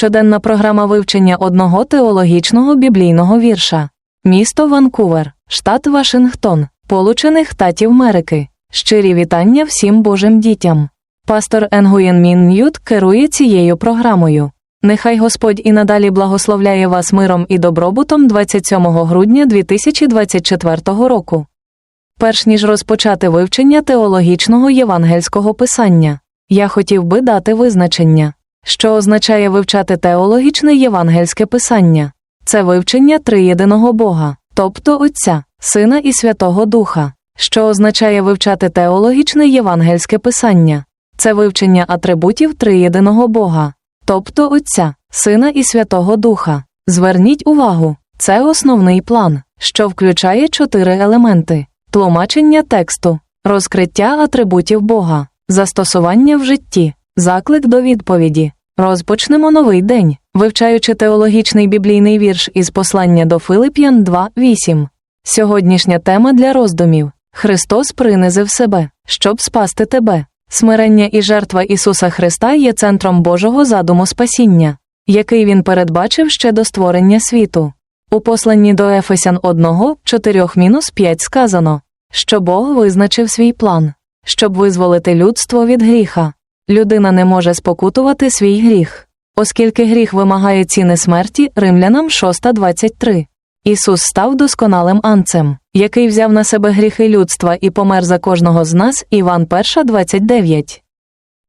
Щоденна програма вивчення одного теологічного біблійного вірша. Місто Ванкувер, штат Вашингтон, Получених Штатів Америки. Щирі вітання всім Божим дітям. Пастор Енгуєн Мін Ньют керує цією програмою. Нехай Господь і надалі благословляє вас миром і добробутом 27 грудня 2024 року. Перш ніж розпочати вивчення теологічного євангельського писання, я хотів би дати визначення, що означає вивчати теологічне євангельське писання. Це вивчення триєдиного Бога, тобто Отця, Сина і Святого Духа, що означає вивчати теологічне євангельське писання. Це вивчення атрибутів триєдиного Бога, тобто Отця, Сина і Святого Духа. Зверніть увагу, це основний план, що включає чотири елементи: тлумачення тексту, розкриття атрибутів Бога, застосування в житті, заклик до відповіді. Розпочнемо новий день, вивчаючи теологічний біблійний вірш із послання до Филип'ян 2.8. Сьогоднішня тема для роздумів Христос принизив себе, щоб спасти тебе. Смирення і жертва Ісуса Христа є центром Божого задуму спасіння, який Він передбачив ще до створення світу. У посланні до Ефесян 1, 4-5 сказано, що Бог визначив свій план, щоб визволити людство від гріха. Людина не може спокутувати свій гріх, оскільки гріх вимагає ціни смерті римлянам 6.23. Ісус став досконалим анцем, який взяв на себе гріхи людства і помер за кожного з нас Іван 1.29.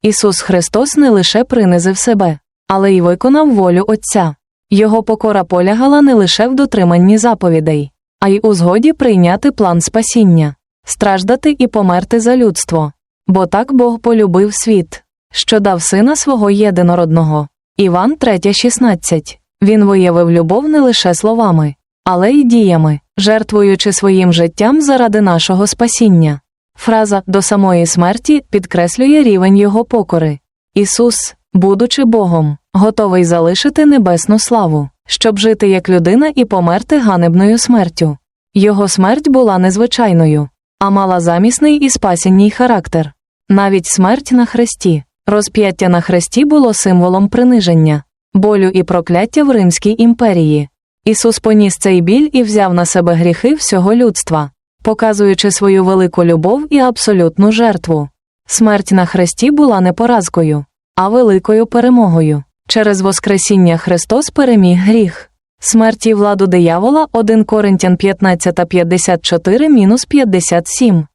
Ісус Христос не лише принизив себе, але й виконав волю Отця. Його покора полягала не лише в дотриманні заповідей, а й у згоді прийняти план спасіння, страждати і померти за людство. Бо так Бог полюбив світ, що дав сина свого єдинородного. Іван 3.16. Він виявив любов не лише словами, але й діями, жертвуючи своїм життям заради нашого спасіння. Фраза до самої смерті підкреслює рівень його покори. Ісус, будучи Богом, готовий залишити небесну славу, щоб жити як людина і померти ганебною смертю. Його смерть була незвичайною, а мала замісний і спасенній характер. Навіть смерть на хресті, розп'яття на хресті було символом приниження, болю і прокляття в Римській імперії. Ісус поніс цей біль і взяв на себе гріхи всього людства, показуючи свою велику любов і абсолютну жертву. Смерть на хресті була не поразкою, а великою перемогою. Через Воскресіння Христос переміг гріх. Смерть і владу диявола 1 Коринтян 15 54 57.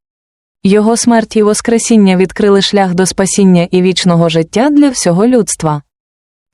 Його смерть і Воскресіння відкрили шлях до спасіння і вічного життя для всього людства.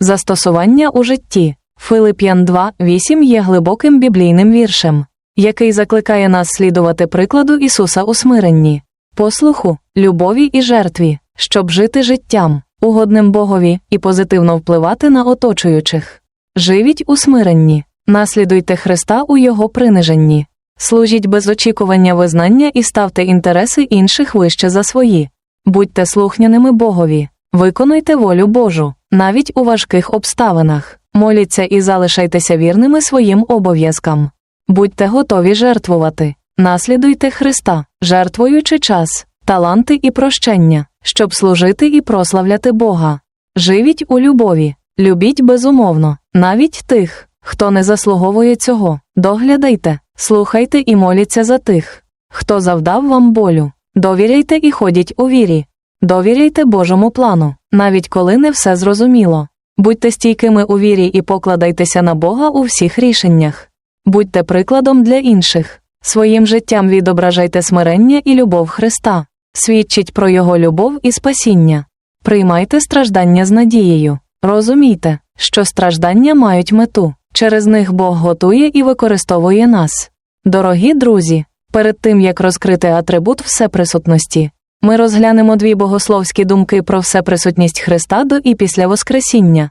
Застосування у житті Филип'ян 2.8 є глибоким біблійним віршем, який закликає нас слідувати прикладу Ісуса у смиренні, послуху, любові і жертві, щоб жити життям, угодним Богові і позитивно впливати на оточуючих. Живіть у смиренні, наслідуйте Христа у Його приниженні, служіть без очікування визнання і ставте інтереси інших вище за свої. Будьте слухняними Богові, виконуйте волю Божу, навіть у важких обставинах. Моліться і залишайтеся вірними своїм обов'язкам. Будьте готові жертвувати, наслідуйте Христа, жертвуючи час, таланти і прощення, щоб служити і прославляти Бога. Живіть у любові, любіть безумовно, навіть тих, хто не заслуговує цього. Доглядайте, слухайте і моліться за тих, хто завдав вам болю. Довіряйте і ходіть у вірі. Довіряйте Божому плану, навіть коли не все зрозуміло. Будьте стійкими у вірі і покладайтеся на Бога у всіх рішеннях. Будьте прикладом для інших. Своїм життям відображайте смирення і любов Христа, свідчіть про Його любов і спасіння. Приймайте страждання з надією. Розумійте, що страждання мають мету, через них Бог готує і використовує нас. Дорогі друзі, перед тим як розкрити атрибут всеприсутності, ми розглянемо дві богословські думки про всеприсутність Христа до і після Воскресіння.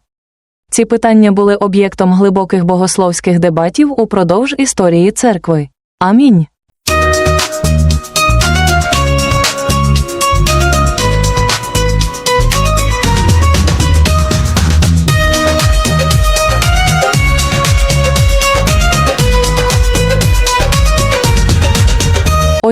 Ці питання були об'єктом глибоких богословських дебатів упродовж історії церкви. Амінь.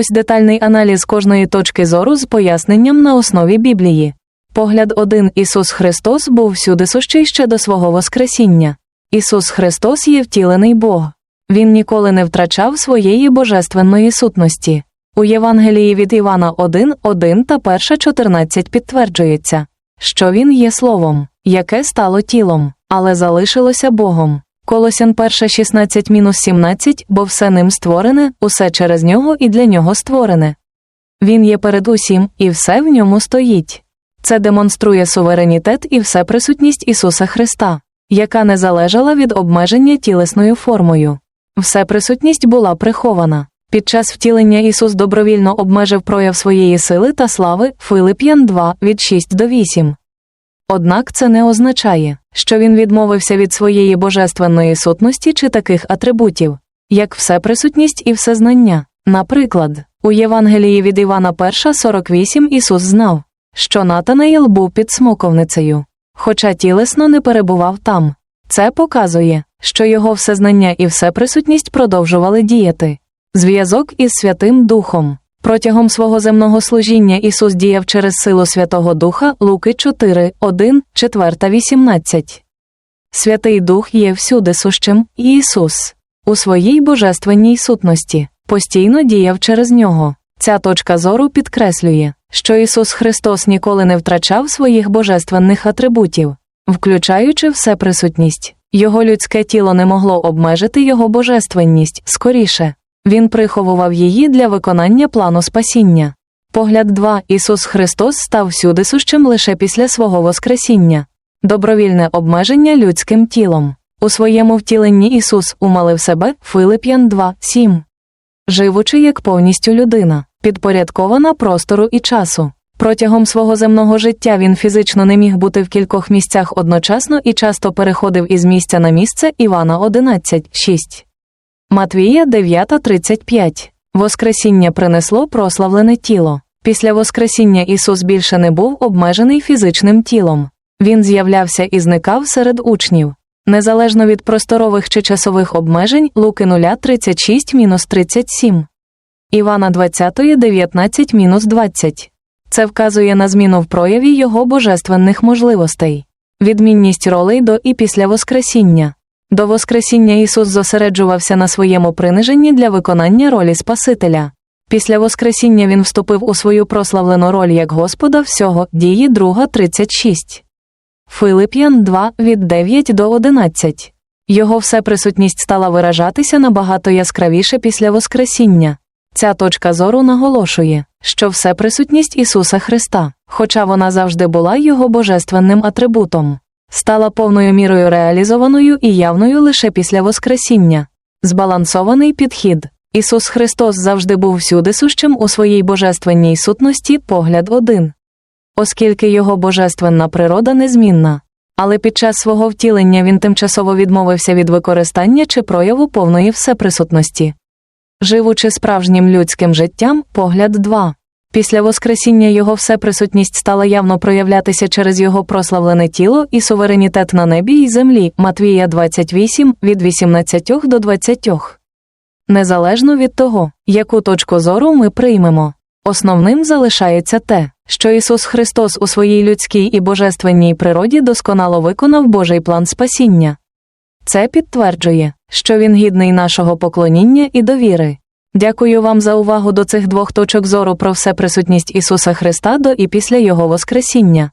Ось детальний аналіз кожної точки зору з поясненням на основі Біблії. Погляд 1 Ісус Христос був всюди сущий ще до свого Воскресіння. Ісус Христос є втілений Бог. Він ніколи не втрачав своєї божественної сутності. У Євангелії від Івана 1, 1 та 1, 14 підтверджується, що Він є Словом, яке стало тілом, але залишилося Богом. Колосян 1, 16-17, бо все ним створене, усе через нього і для нього створене. Він є перед усім, і все в ньому стоїть. Це демонструє суверенітет і всеприсутність Ісуса Христа, яка не залежала від обмеження тілесною формою. Всеприсутність була прихована. Під час втілення Ісус добровільно обмежив прояв своєї сили та слави Филип'ян 2 від 6 до 8. Однак це не означає, що він відмовився від своєї божественної сутності чи таких атрибутів, як всеприсутність і всезнання. Наприклад, у Євангелії від Івана 1.48 Ісус знав, що Натанаїл був під смоковницею, хоча тілесно не перебував там. Це показує, що його всезнання і всеприсутність продовжували діяти. Зв'язок із Святим Духом. Протягом свого земного служіння Ісус діяв через силу Святого Духа Луки 4, 1, 4, 18. Святий Дух є всюди сущим, і Ісус у своїй божественній сутності постійно діяв через нього. Ця точка зору підкреслює, що Ісус Христос ніколи не втрачав своїх божественних атрибутів, включаючи всеприсутність. Його людське тіло не могло обмежити його божественність скоріше. Він приховував її для виконання плану спасіння. Погляд 2. Ісус Христос став всюди сущим лише після свого Воскресіння, добровільне обмеження людським тілом. У своєму втіленні Ісус умалив себе Филип'ян 2, 7. Живучи як повністю людина, підпорядкована простору і часу. Протягом свого земного життя він фізично не міг бути в кількох місцях одночасно і часто переходив із місця на місце Івана 11, 6. Матвія 9.35. Воскресіння принесло прославлене тіло. Після Воскресіння Ісус більше не був обмежений фізичним тілом. Він з'являвся і зникав серед учнів. Незалежно від просторових чи часових обмежень Луки 0.36-37. Івана 20.19-20. Це вказує на зміну в прояві його божественних можливостей. Відмінність ролей до і після Воскресіння. До Воскресіння Ісус зосереджувався на своєму приниженні для виконання ролі Спасителя. Після Воскресіння Він вступив у свою прославлену роль як Господа всього, дії 2.36. Филип'ян 2 від 9 до 11. Його всеприсутність стала виражатися набагато яскравіше після Воскресіння. Ця точка зору наголошує, що всеприсутність Ісуса Христа, хоча вона завжди була його божественним атрибутом, стала повною мірою реалізованою і явною лише після Воскресіння. Збалансований підхід. Ісус Христос завжди був всюди сущим у своїй божественній сутності, погляд один. Оскільки його божественна природа незмінна. Але під час свого втілення він тимчасово відмовився від використання чи прояву повної всеприсутності. Живучи справжнім людським життям, погляд 2. Після Воскресіння його всеприсутність стала явно проявлятися через його прославлене тіло і суверенітет на небі і землі Матвія 28 від 18 до 20. Незалежно від того, яку точку зору ми приймемо. Основним залишається те, що Ісус Христос у своїй людській і божественній природі досконало виконав Божий план спасіння. Це підтверджує, що Він гідний нашого поклоніння і довіри. Дякую вам за увагу до цих двох точок зору про всеприсутність Ісуса Христа до і після Його Воскресіння.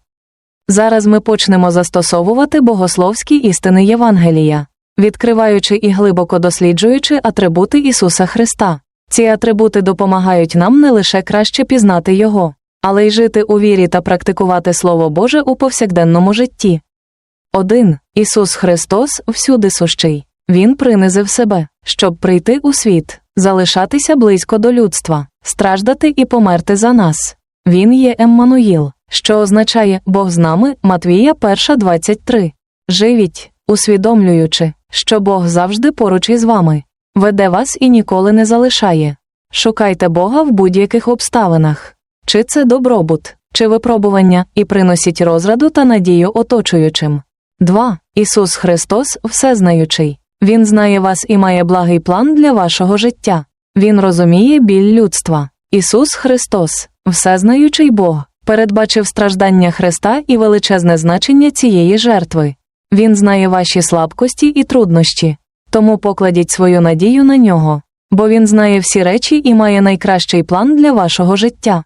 Зараз ми почнемо застосовувати богословські істини Євангелія, відкриваючи і глибоко досліджуючи атрибути Ісуса Христа. Ці атрибути допомагають нам не лише краще пізнати Його, але й жити у вірі та практикувати Слово Боже у повсякденному житті. 1. Ісус Христос всюди сущий. Він принизив себе, щоб прийти у світ, залишатися близько до людства, страждати і померти за нас. Він є Еммануїл, що означає Бог з нами Матвія 1.23. Живіть, усвідомлюючи, що Бог завжди поруч із вами, веде вас і ніколи не залишає. Шукайте Бога в будь-яких обставинах, чи це добробут, чи випробування, і приносіть розраду та надію оточуючим. 2. Ісус Христос всезнаючий. Він знає вас і має благий план для вашого життя. Він розуміє біль людства. Ісус Христос, всезнаючий Бог, передбачив страждання Христа і величезне значення цієї жертви. Він знає ваші слабкості і труднощі, тому покладіть свою надію на нього, бо він знає всі речі і має найкращий план для вашого життя.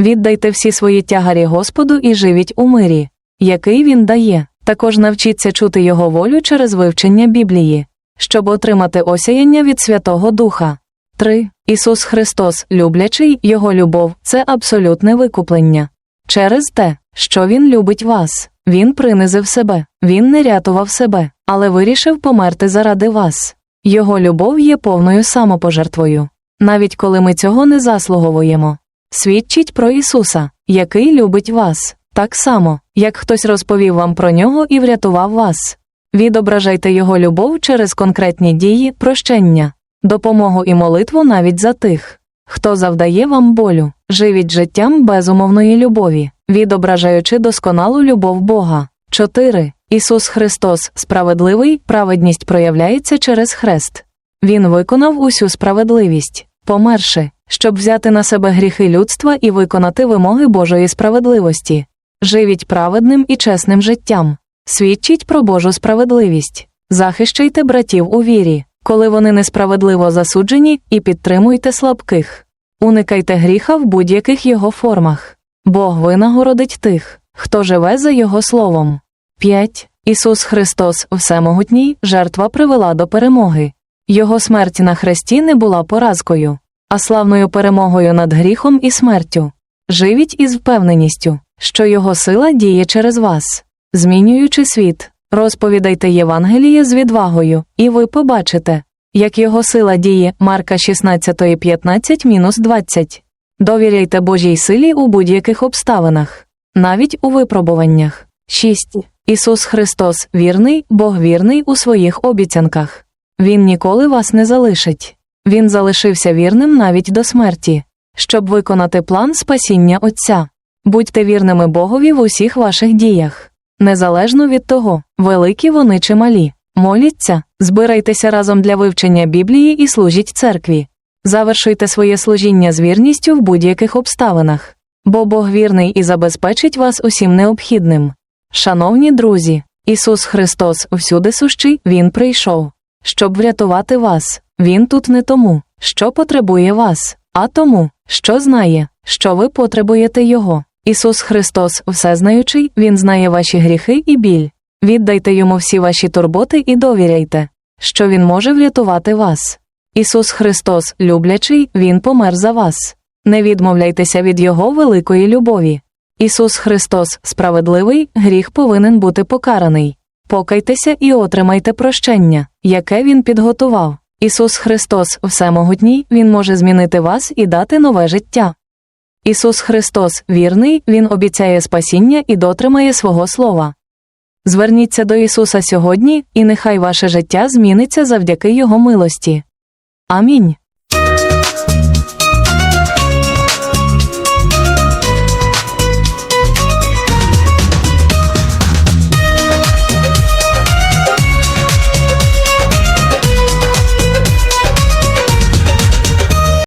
Віддайте всі свої тягарі Господу і живіть у мирі, який він дає. Також навчіться чути його волю через вивчення Біблії, щоб отримати осяяння від Святого Духа. 3. Ісус Христос, люблячий, Його любов це абсолютне викуплення. Через те, що Він любить вас, Він принизив себе, Він не рятував себе, але вирішив померти заради вас. Його любов є повною самопожертвою, навіть коли ми цього не заслуговуємо. Свідчить про Ісуса, який любить вас, так само, як хтось розповів вам про нього і врятував вас. Відображайте Його любов через конкретні дії, прощення, допомогу і молитву навіть за тих, хто завдає вам болю, живіть життям безумовної любові, відображаючи досконалу любов Бога. 4. Ісус Христос, справедливий, праведність проявляється через хрест. Він виконав усю справедливість, померши, щоб взяти на себе гріхи людства і виконати вимоги Божої справедливості. Живіть праведним і чесним життям, свідчіть про Божу справедливість, захищайте братів у вірі, коли вони несправедливо засуджені, і підтримуйте слабких. Уникайте гріха в будь-яких його формах. Бог винагородить тих, хто живе за Його словом. 5. Ісус Христос, всемогутній, жертва привела до перемоги. Його смерть на хресті не була поразкою, а славною перемогою над гріхом і смертю. Живіть із впевненістю, що Його сила діє через вас, змінюючи світ. Розповідайте Євангеліє з відвагою, і ви побачите, як його сила діє Марка 16.15-20. Довіряйте Божій силі у будь-яких обставинах, навіть у випробуваннях. 6. Ісус Христос вірний, Бог вірний у своїх обіцянках. Він ніколи вас не залишить. Він залишився вірним навіть до смерті, щоб виконати план спасіння Отця. Будьте вірними Богові в усіх ваших діях. Незалежно від того, великі вони чи малі. Моліться, збирайтеся разом для вивчення Біблії і служіть церкві. Завершуйте своє служіння з вірністю в будь-яких обставинах, бо Бог вірний і забезпечить вас усім необхідним. Шановні друзі, Ісус Христос всюди сущий, Він прийшов, щоб врятувати вас. Він тут не тому, що потребує вас, а тому, що знає, що ви потребуєте Його. Ісус Христос, всезнаючий, Він знає ваші гріхи і біль. Віддайте йому всі ваші турботи і довіряйте, що Він може врятувати вас. Ісус Христос, люблячий, Він помер за вас. Не відмовляйтеся від Його великої любові. Ісус Христос, справедливий, гріх повинен бути покараний. Покайтеся і отримайте прощення, яке Він підготував. Ісус Христос, всемогутній, Він може змінити вас і дати нове життя. Ісус Христос, вірний, Він обіцяє спасіння і дотримає свого слова. Зверніться до Ісуса сьогодні, і нехай ваше життя зміниться завдяки Його милості. Амінь.